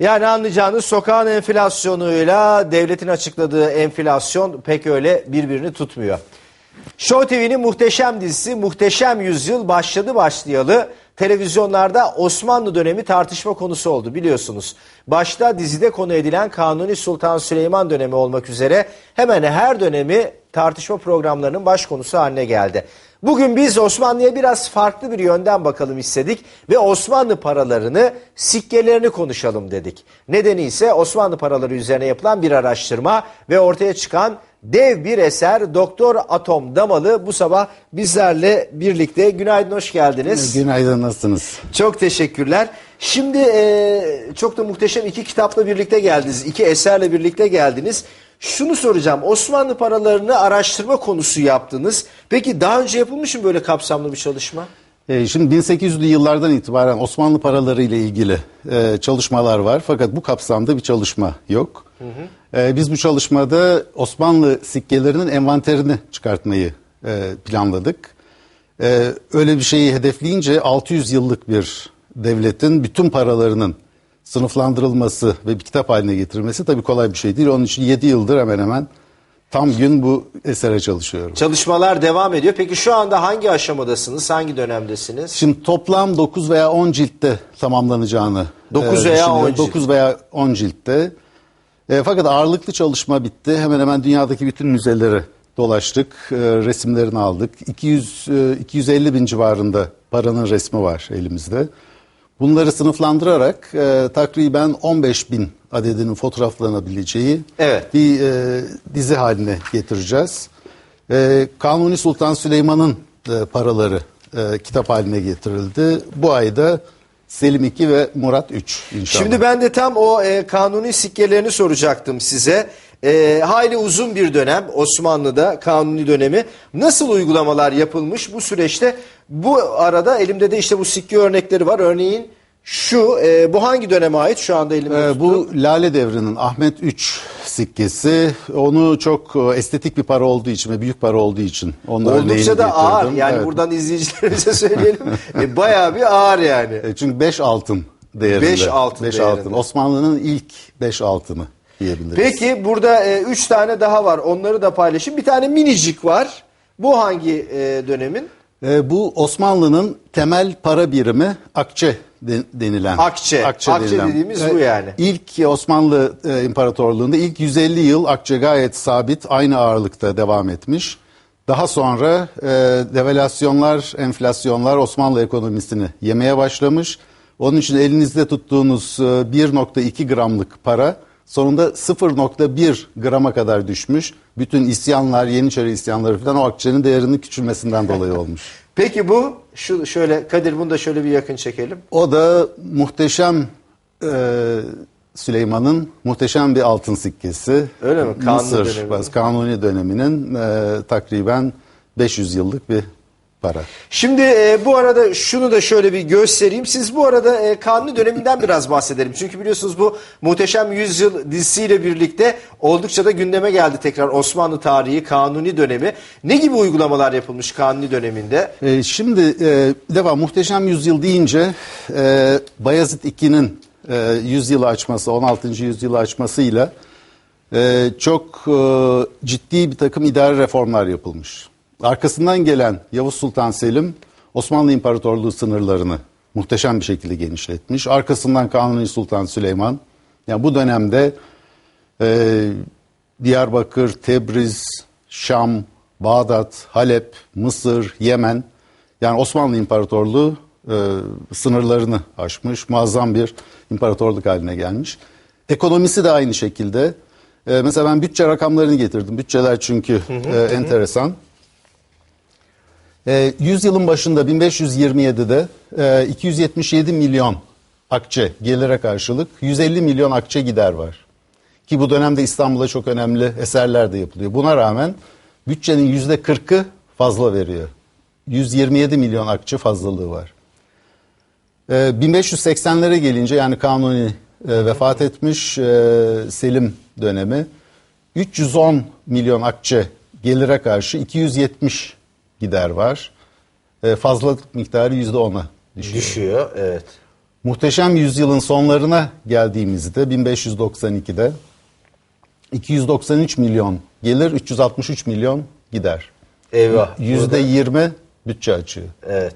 Yani anlayacağınız sokağın enflasyonuyla devletin açıkladığı enflasyon pek öyle birbirini tutmuyor. Show TV'nin muhteşem dizisi Muhteşem Yüzyıl başladı başlayalı televizyonlarda Osmanlı dönemi tartışma konusu oldu biliyorsunuz. Başta dizide konu edilen Kanuni Sultan Süleyman dönemi olmak üzere hemen her dönemi tartışma programlarının baş konusu haline geldi. Bugün biz Osmanlı'ya biraz farklı bir yönden bakalım istedik ve Osmanlı paralarını, sikkelerini konuşalım dedik. Nedeni ise Osmanlı paraları üzerine yapılan bir araştırma ve ortaya çıkan dev bir eser Doktor Atom Damalı bu sabah bizlerle birlikte. Günaydın, hoş geldiniz. Günaydın, nasılsınız? Çok teşekkürler. Şimdi e, çok da muhteşem iki kitapla birlikte geldiniz, iki eserle birlikte geldiniz. Şunu soracağım, Osmanlı paralarını araştırma konusu yaptınız. Peki daha önce yapılmış mı böyle kapsamlı bir çalışma? Ee, şimdi 1800'lü yıllardan itibaren Osmanlı paraları ile ilgili e, çalışmalar var. Fakat bu kapsamda bir çalışma yok. Hı hı. E, biz bu çalışmada Osmanlı sikkelerinin envanterini çıkartmayı e, planladık. E, öyle bir şeyi hedefleyince 600 yıllık bir devletin bütün paralarının sınıflandırılması ve bir kitap haline getirilmesi tabii kolay bir şey değil. Onun için 7 yıldır hemen hemen tam gün bu esere çalışıyorum. Çalışmalar devam ediyor. Peki şu anda hangi aşamadasınız? Hangi dönemdesiniz? Şimdi toplam 9 veya 10 ciltte tamamlanacağını 9 e, veya 10 cilt. 9 veya 10 ciltte. E, fakat ağırlıklı çalışma bitti. Hemen hemen dünyadaki bütün müzeleri dolaştık. E, resimlerini aldık. 200 e, 250 bin civarında paranın resmi var elimizde. Bunları sınıflandırarak e, takriben 15 bin adedinin fotoğraflanabileceği evet. bir e, dizi haline getireceğiz. E, Kanuni Sultan Süleyman'ın e, paraları e, kitap haline getirildi. Bu ayda Selim 2 ve Murat 3 inşallah. Şimdi ben de tam o e, kanuni sikkelerini soracaktım size. E, hayli uzun bir dönem Osmanlı'da kanuni dönemi. Nasıl uygulamalar yapılmış bu süreçte? Bu arada elimde de işte bu sikke örnekleri var. Örneğin şu, e, bu hangi döneme ait şu anda elimde? Ee, bu Lale Devri'nin Ahmet 3 sikkesi. Onu çok e, estetik bir para olduğu için ve büyük para olduğu için. Onun Oldukça da ağır. Yani evet. buradan izleyicilerimize söyleyelim. e, bayağı bir ağır yani. E, çünkü 5 altın değerinde. 5 altın beş değerinde. altın. Osmanlı'nın ilk 5 altını diyebiliriz. Peki burada 3 e, tane daha var. Onları da paylaşayım. Bir tane minicik var. Bu hangi e, dönemin? E, bu Osmanlı'nın temel para birimi akçe denilen. Akçe. Akçe, akçe denilen. dediğimiz bu yani. İlk Osmanlı e, İmparatorluğu'nda ilk 150 yıl akçe gayet sabit aynı ağırlıkta devam etmiş. Daha sonra e, devalüasyonlar, enflasyonlar Osmanlı ekonomisini yemeye başlamış. Onun için elinizde tuttuğunuz e, 1.2 gramlık para sonunda 0.1 grama kadar düşmüş. Bütün isyanlar, Yeniçeri isyanları falan o akçenin değerinin küçülmesinden dolayı olmuş. Peki bu şu şöyle Kadir bunu da şöyle bir yakın çekelim. O da muhteşem e, Süleyman'ın muhteşem bir altın sikkesi. Öyle mi? Kanuni Mısır dönemi. Kanuni döneminin e, takriben 500 yıllık bir para. Şimdi e, bu arada şunu da şöyle bir göstereyim. Siz bu arada e, Kanuni döneminden biraz bahsedelim. Çünkü biliyorsunuz bu Muhteşem Yüzyıl dizisiyle birlikte oldukça da gündeme geldi tekrar Osmanlı tarihi, Kanuni dönemi. Ne gibi uygulamalar yapılmış Kanuni döneminde? E, şimdi e, devam Muhteşem Yüzyıl deyince e, Bayezid II'nin e, yüzyılı açması, 16. yüzyılı açmasıyla e, çok e, ciddi bir takım idari reformlar yapılmış. Arkasından gelen Yavuz Sultan Selim Osmanlı İmparatorluğu sınırlarını muhteşem bir şekilde genişletmiş. Arkasından Kanuni Sultan Süleyman yani bu dönemde e, Diyarbakır, Tebriz, Şam, Bağdat, Halep, Mısır, Yemen yani Osmanlı İmparatorluğu e, sınırlarını aşmış. Muazzam bir imparatorluk haline gelmiş. Ekonomisi de aynı şekilde. E, mesela ben bütçe rakamlarını getirdim. Bütçeler çünkü e, enteresan. 100 yılın başında 1527'de 277 milyon akçe gelire karşılık 150 milyon akçe gider var. Ki bu dönemde İstanbul'da çok önemli eserler de yapılıyor. Buna rağmen bütçenin yüzde 40'ı fazla veriyor. 127 milyon akçe fazlalığı var. 1580'lere gelince yani Kanuni vefat etmiş Selim dönemi 310 milyon akçe gelire karşı 270 gider var. E, fazlalık miktarı yüzde ona düşüyor. Düşüyor evet. Muhteşem Yüzyılın sonlarına geldiğimizde 1592'de 293 milyon gelir, 363 milyon gider. Eyvah. Yüzde 20 bütçe açığı. Evet.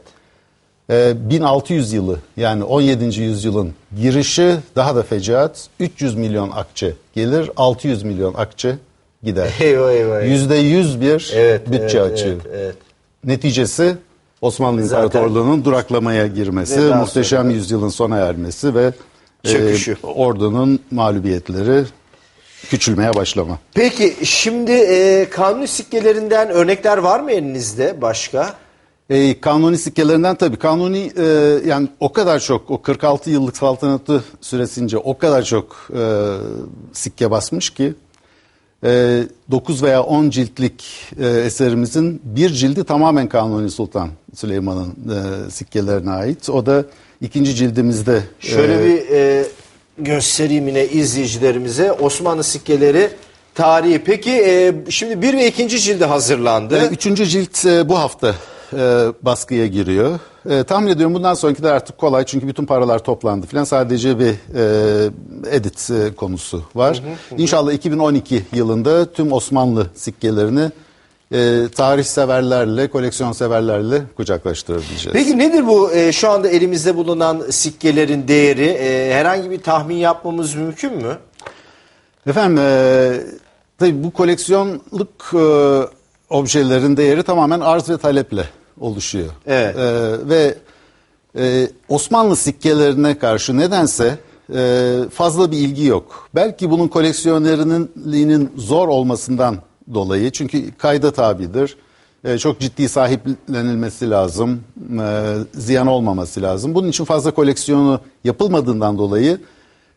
Ee, 1600 yılı yani 17. yüzyılın girişi daha da fecaat. 300 milyon akçe gelir, 600 milyon akçe gider. Eyvah eyvah. eyvah. Yüzde 101 Evet, bütçe evet, açığı. Evet, evet. Neticesi Osmanlı İmparatorluğu'nun duraklamaya girmesi, Ve daha muhteşem sonra- yüzyılın sona ermesi ve Çöküşü. e, ordunun mağlubiyetleri küçülmeye başlama. Peki şimdi e, kanuni sikkelerinden örnekler var mı elinizde başka? E, kanuni sikkelerinden tabii kanuni e, yani o kadar çok o 46 yıllık saltanatı süresince o kadar çok e, sikke basmış ki e, 9 veya 10 ciltlik e, eserimizin bir cildi tamamen Kanuni Sultan Süleyman'ın e, sikkelerine ait. O da ikinci cildimizde. Şöyle e, bir e, göstereyim yine izleyicilerimize Osmanlı sikkeleri tarihi. Peki e, şimdi bir ve ikinci cildi hazırlandı. E, Üçüncü cilt e, bu hafta e, baskıya giriyor. E, tahmin ediyorum bundan sonraki de artık kolay çünkü bütün paralar toplandı filan. Sadece bir e, edit e, konusu var. İnşallah 2012 yılında tüm Osmanlı sikkelerini e, tarih severlerle, koleksiyon severlerle kucaklaştırabileceğiz. Peki nedir bu e, şu anda elimizde bulunan sikkelerin değeri? E, herhangi bir tahmin yapmamız mümkün mü? Efendim e, tabii bu koleksiyonluk e, objelerin değeri tamamen arz ve taleple oluşuyor. Evet. E, ve e, Osmanlı sikkelerine karşı nedense e, fazla bir ilgi yok. Belki bunun koleksiyonerliğinin zor olmasından dolayı çünkü kayda tabidir. E, çok ciddi sahiplenilmesi lazım. E, ziyan olmaması lazım. Bunun için fazla koleksiyonu yapılmadığından dolayı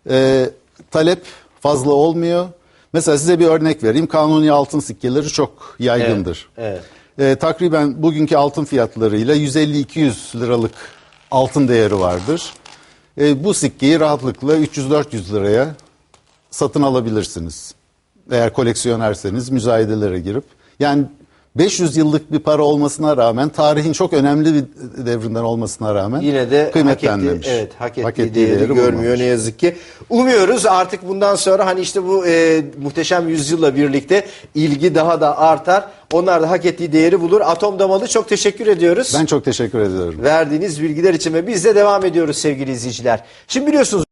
e, talep fazla olmuyor. Mesela size bir örnek vereyim. Kanuni altın sikkeleri çok yaygındır. Evet, E, takriben bugünkü altın fiyatlarıyla 150-200 liralık altın değeri vardır. E, bu sikkeyi rahatlıkla 300-400 liraya satın alabilirsiniz. Eğer koleksiyonerseniz müzayedelere girip. Yani 500 yıllık bir para olmasına rağmen tarihin çok önemli bir devrinden olmasına rağmen Yine de hak ettiği, kıymetlenmemiş. evet, hak ettiği, Hak ettiği değeri, değeri görmüyor bulmamış. ne yazık ki. Umuyoruz artık bundan sonra hani işte bu e, muhteşem yüzyılla birlikte ilgi daha da artar. Onlar da hak ettiği değeri bulur. Atom Damalı çok teşekkür ediyoruz. Ben çok teşekkür ediyorum. Verdiğiniz bilgiler için ve biz de devam ediyoruz sevgili izleyiciler. Şimdi biliyorsunuz